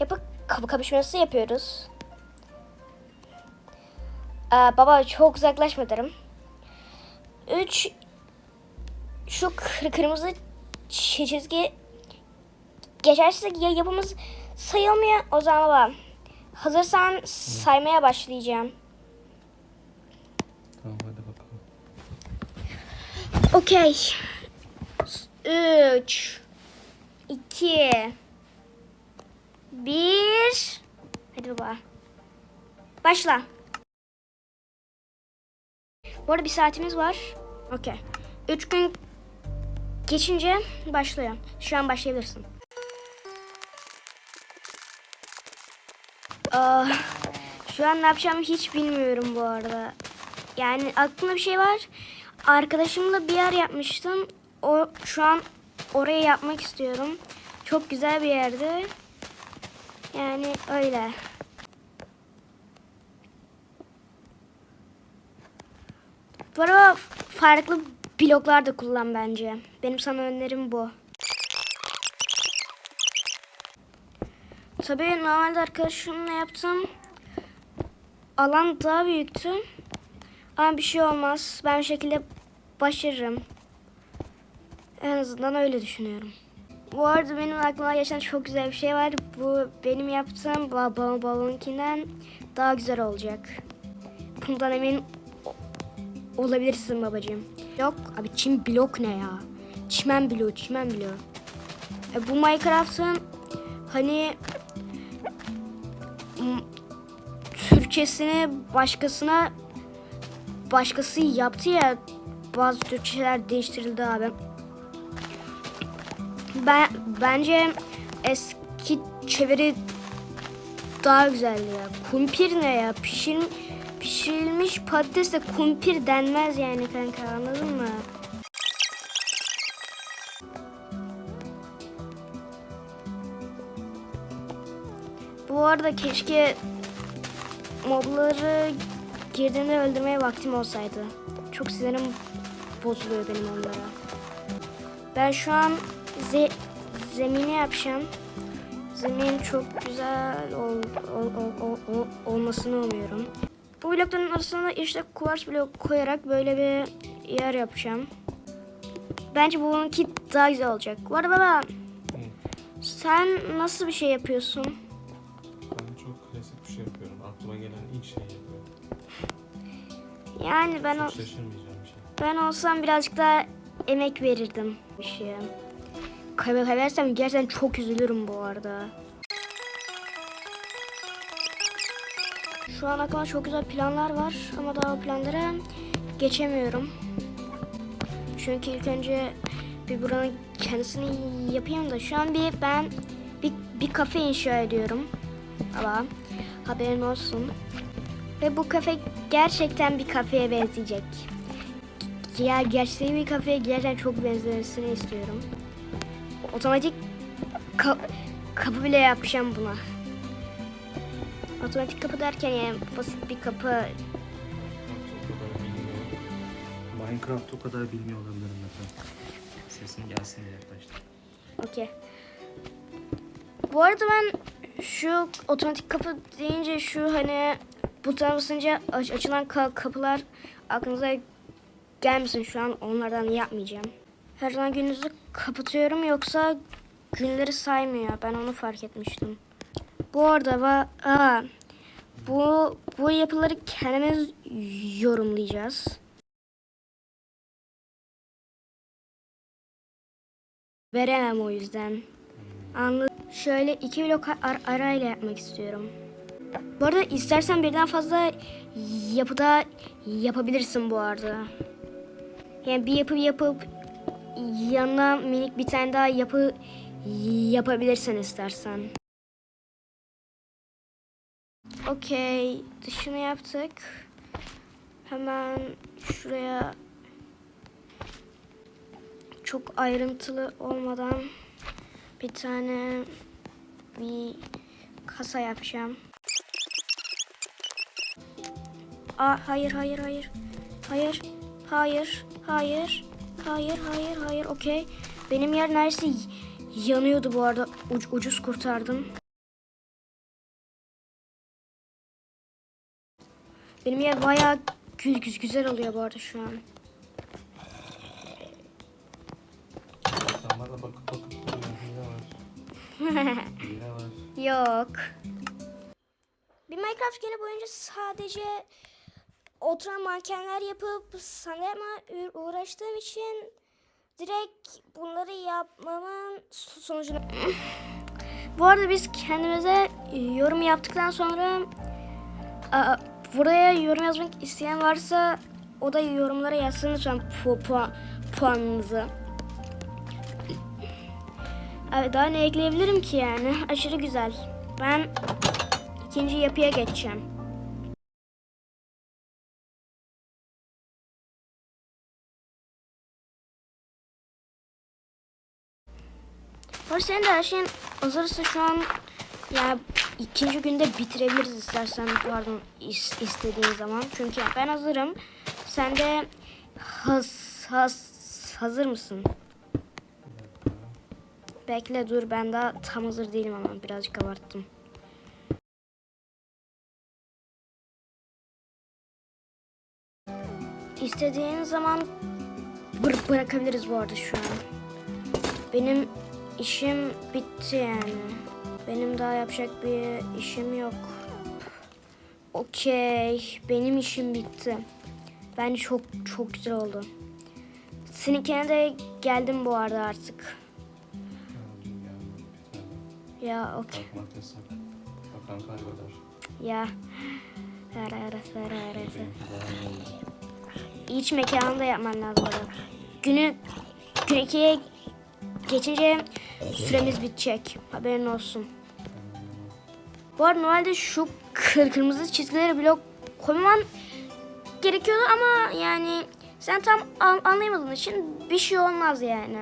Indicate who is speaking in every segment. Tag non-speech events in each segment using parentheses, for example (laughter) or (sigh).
Speaker 1: yapı kapı kapışması yapıyoruz. Aa, baba çok uzaklaşma derim. Üç şu kır- kırmızı çi- çizgi geçerse ya yapımız sayılmıyor. O zaman baba hazırsan saymaya başlayacağım.
Speaker 2: Tamam hadi bakalım.
Speaker 1: Okey. Üç. iki, Bir. Hadi baba. Başla. Bu arada bir saatimiz var. Okey. Üç gün geçince başlıyor. Şu an başlayabilirsin. Aa, şu an ne yapacağımı hiç bilmiyorum bu arada. Yani aklımda bir şey var. Arkadaşımla bir yer yapmıştım. O şu an oraya yapmak istiyorum. Çok güzel bir yerdi. Yani öyle. Bu arada farklı bloklar da kullan bence. Benim sana önerim bu. Tabii normalde arkadaşımla yaptım. Alan daha büyüktü. Ama bir şey olmaz. Ben bir şekilde başarırım. En azından öyle düşünüyorum. Bu arada benim aklıma geçen çok güzel bir şey var. Bu benim yaptığım babamın balonunkinden daha güzel olacak. Bundan emin olabilirsin babacığım. Yok abi çim blok ne ya? Çimen bloğu, çimen bloğu. E, bu Minecraft'ın hani Türkçesini başkasına başkası yaptı ya bazı Türkçeler değiştirildi abi. Ben bence eski çeviri daha güzeldi ya. Kumpir ne ya? Pişir, pişirilmiş patatesle kumpir denmez yani kanka anladın mı? Bu arada keşke mobları girdiğinde öldürmeye vaktim olsaydı. Çok sinirim bozuluyor benim onlara. Ben şu an ze zemini yapacağım. Zemin çok güzel ol, ol, ol, ol, ol- olmasını umuyorum. Bu blokların arasına işte kuvars blok koyarak böyle bir yer yapacağım. Bence bununki daha güzel olacak. Arada baba, sen nasıl bir şey yapıyorsun?
Speaker 2: Ben çok klasik bir şey yapıyorum. Aklıma gelen ilk şeyi yapıyorum. (laughs)
Speaker 1: Yani ben o...
Speaker 2: Hiç şaşırmayacağım bir şey.
Speaker 1: Ben olsam birazcık daha emek verirdim bir şeye. Kaybedersem gerçekten çok üzülürüm bu arada. Şu an aklımda çok güzel planlar var ama daha o planlara geçemiyorum. Çünkü ilk önce bir buranın kendisini yapayım da şu an bir ben bir, bir kafe inşa ediyorum. Ama haberin olsun. Ve bu kafe gerçekten bir kafeye benzeyecek. Ya gerçeği bir kafeye gerçekten çok benzemesini istiyorum. Otomatik ka- kapı bile yapacağım buna. Otomatik kapı derken yani basit bir kapı.
Speaker 2: Minecraft o kadar bilmiyor. Minecraft o kadar bilmiyor olabilirim mesela. Sesin gelsin diye yaklaştım.
Speaker 1: Okey. Bu arada ben şu otomatik kapı deyince şu hani butona basınca aç- açılan ka- kapılar aklınıza gelmesin şu an onlardan yapmayacağım. Her zaman gününüzü kapatıyorum yoksa günleri saymıyor. Ben onu fark etmiştim. Bu arada va aa, bu bu yapıları kendimiz yorumlayacağız. Veremem o yüzden. Anladım. Şöyle iki blok ar- arayla yapmak istiyorum. Bu arada istersen birden fazla yapıda yapabilirsin bu arada. Yani bir yapı yapıp yanına minik bir tane daha yapı yapabilirsen istersen. Okey. Dışını yaptık. Hemen şuraya çok ayrıntılı olmadan bir tane bir kasa yapacağım. Aa, hayır hayır hayır. Hayır. Hayır. Hayır. Hayır hayır hayır okey. Benim yer neredeyse yanıyordu bu arada. Uc ucuz kurtardım. Benim yer bayağı güz güz güzel oluyor bu arada şu an.
Speaker 2: İnsanlara bakıp bakıp duruyor. (laughs)
Speaker 1: Yok. Bir Minecraft günü boyunca sadece oturan mankenler yapıp sanırma uğraştığım için direkt bunları yapmamın sonucunu... Bu arada biz kendimize yorum yaptıktan sonra aa, buraya yorum yazmak isteyen varsa o da yorumlara yazsın lütfen pu puan, puanınızı. Abi daha ne ekleyebilirim ki yani? (laughs) Aşırı güzel. Ben ikinci yapıya geçeceğim. Var senin de her şeyin hazırsa şu an ya ikinci günde bitirebiliriz istersen pardon is- istediğin zaman. Çünkü ben hazırım. Sen de has, has, hazır mısın? Bekle dur ben daha tam hazır değilim ama birazcık abarttım. İstediğin zaman bır- bırakabiliriz bu arada şu an. Benim işim bitti yani. Benim daha yapacak bir işim yok. Okey, benim işim bitti. Bence çok çok güzel oldu. Seninkine de geldim bu arada artık. Ya okey.
Speaker 2: Bakmak yasak. Bakan kaybeder.
Speaker 1: Ya. Ara ara ara ara. İç mekanında yapman lazım. Günü gün ikiye geçince süremiz bitecek. Haberin olsun. Bu arada normalde şu kır kırmızı çizgileri blok koyman gerekiyordu ama yani sen tam an- anlayamadığın için bir şey olmaz yani.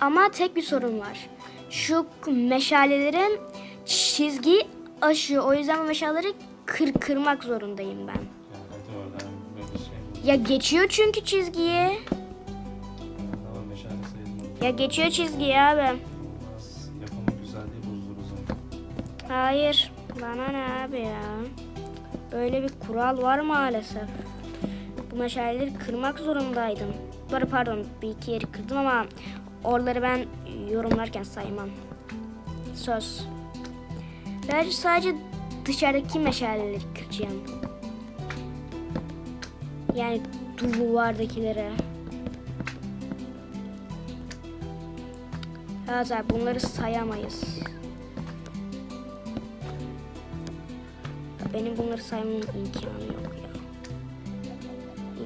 Speaker 1: Ama tek bir sorun var. Şu meşalelerin çizgi aşıyor. O yüzden meşaleleri kır kırmak zorundayım ben.
Speaker 2: Şey?
Speaker 1: Ya geçiyor çünkü çizgiyi. Ya geçiyor çizgiyi abi.
Speaker 2: Yapımı güzelliği bozulur o zaman.
Speaker 1: Hayır. Bana ne abi ya? Böyle bir kural var maalesef. Bu meşaleleri kırmak zorundaydım. Doğru pardon bir iki yeri kırdım ama oraları ben yorumlarken saymam. Söz. Ben sadece dışarıdaki meşaleleri kıracağım. Yani duvardakileri. Abi bunları sayamayız. Benim bunları saymamın imkanı yok ya.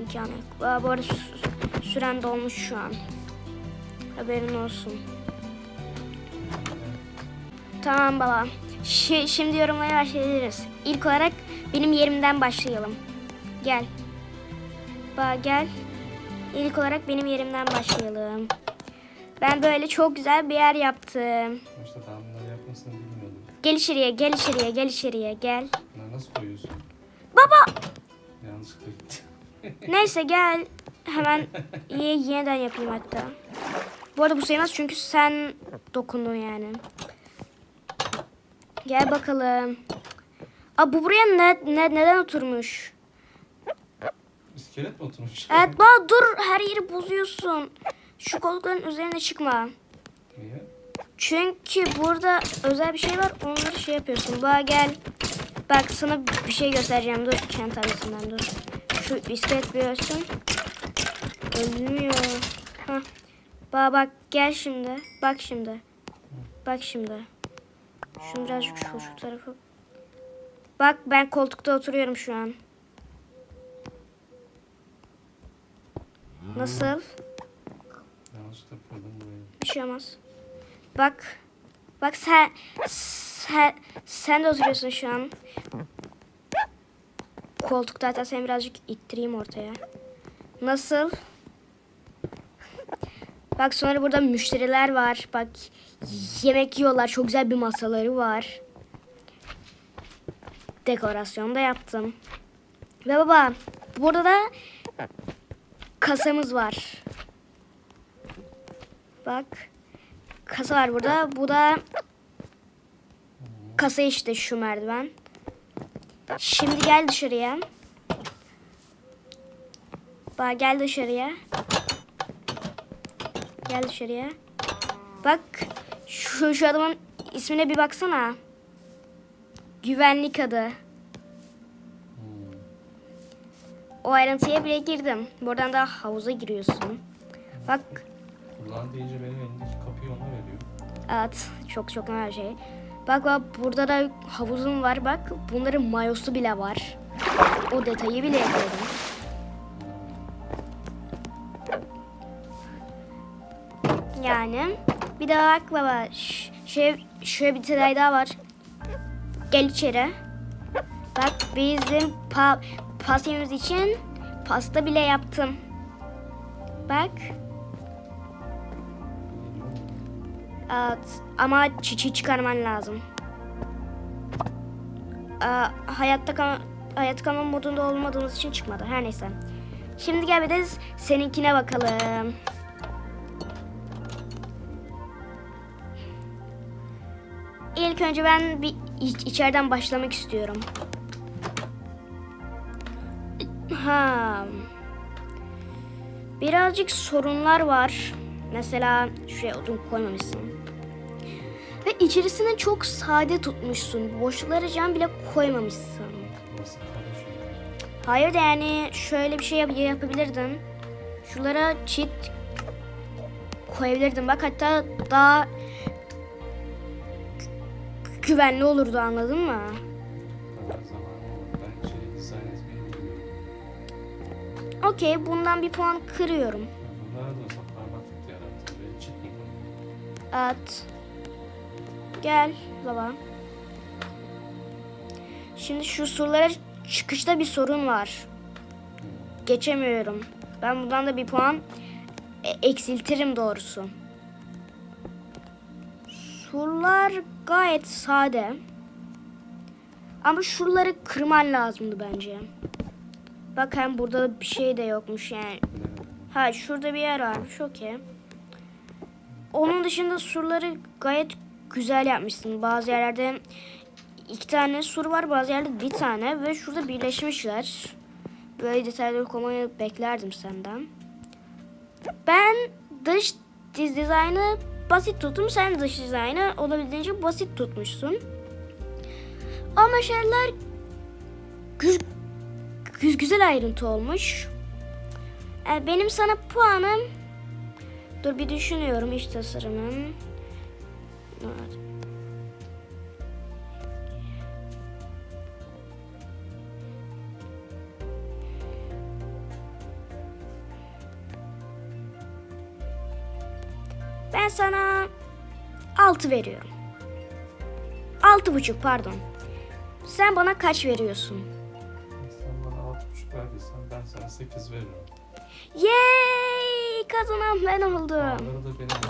Speaker 1: İmkanı yok. Bu arada sü- sü- süren dolmuş şu an. Haberin olsun. Tamam baba. Şi- şimdi yorumlara başlayabiliriz. İlk olarak benim yerimden başlayalım. Gel. Ba gel. İlk olarak benim yerimden başlayalım. Ben böyle çok güzel bir yer yaptım.
Speaker 2: Başta daha bunları yapmasını bilmiyordum.
Speaker 1: Gel içeriye, gel içeriye, gel içeriye, gel.
Speaker 2: Bunları nasıl koyuyorsun?
Speaker 1: Baba!
Speaker 2: Yanlışlıkla gitti. (laughs)
Speaker 1: Neyse gel. Hemen (laughs) iyi yeniden yapayım hatta. Bu arada bu sayılmaz çünkü sen dokundun yani. Gel bakalım. Aa bu buraya ne, ne neden oturmuş?
Speaker 2: İskelet mi oturmuş?
Speaker 1: Evet bak dur her yeri bozuyorsun. Şu koltukların üzerine çıkma.
Speaker 2: Niye?
Speaker 1: Çünkü burada özel bir şey var. Onları şey yapıyorsun. Bak gel. Bak sana bir şey göstereceğim. Dur kendi tabletinden dur. Şu iskelet ölsün. Ölmüyor. Hah. Bak bak gel şimdi. Bak şimdi. Bak şimdi. Şunu birazcık şu, şu tarafı. Bak ben koltukta oturuyorum şu an. Nasıl? Olmaz. Bak. Bak sen sen sen de oturuyorsun şu an. Koltukta hatta seni birazcık ittireyim ortaya. Nasıl? Bak sonra burada müşteriler var. Bak yemek yiyorlar. Çok güzel bir masaları var. Dekorasyon da yaptım. Ve baba burada da kasamız var. Bak. Kasa var burada. Bu da kasa işte şu merdiven. Şimdi gel dışarıya. Bak gel dışarıya. Gel dışarıya. Bak şu, şu adamın ismine bir baksana. Güvenlik adı. O ayrıntıya bile girdim. Buradan da havuza giriyorsun. Bak
Speaker 2: Kullan deyince benim elimdeki kapıyı ona veriyor.
Speaker 1: evet çok çok önemli şey. Bak bak burada da havuzun var bak. Bunların mayosu bile var. O detayı bile ekledim. Yani bir daha bak baba. Ş- Şey, şöyle bir detay daha var. Gel içeri. Bak bizim pa pastamız için pasta bile yaptım. Bak. Evet, ama çiçeği çıkarman lazım. Aa, hayatta kal hayatta kalma modunda olmadığımız için çıkmadı. Her neyse. Şimdi gel bir de seninkine bakalım. İlk önce ben bir iç- içeriden başlamak istiyorum. Ha. Birazcık sorunlar var. Mesela şuraya odun koymamışsın. Ve içerisini çok sade tutmuşsun. Boşluklara cam bile koymamışsın. Hayır da yani şöyle bir şey yap- yapabilirdin. Şuralara çit koyabilirdin. Bak hatta daha gü- güvenli olurdu anladın mı? Okey bundan bir puan kırıyorum.
Speaker 2: Bunlara
Speaker 1: Gel baba. Şimdi şu surlara çıkışta bir sorun var. Geçemiyorum. Ben buradan da bir puan e- eksiltirim doğrusu. Surlar gayet sade. Ama şuraları kırman lazımdı bence. Bak hem burada da bir şey de yokmuş yani. Ha şurada bir yer varmış okey. Onun dışında surları gayet güzel yapmışsın. Bazı yerlerde iki tane sur var bazı yerde bir tane ve şurada birleşmişler. Böyle detaylı koymayı beklerdim senden. Ben dış diz dizaynı basit tuttum. Sen dış dizaynı olabildiğince basit tutmuşsun. Ama şeyler gü- gü- güzel ayrıntı olmuş. E, Benim sana puanım... Dur bir düşünüyorum iç tasarımım. Evet. Ben sana 6 veriyorum. Altı buçuk pardon. Sen bana kaç veriyorsun?
Speaker 2: Sen bana altı buçuk verdiysen ben sana sekiz veririm.
Speaker 1: Yay! Kazanan ben oldum.
Speaker 2: Puanları da benim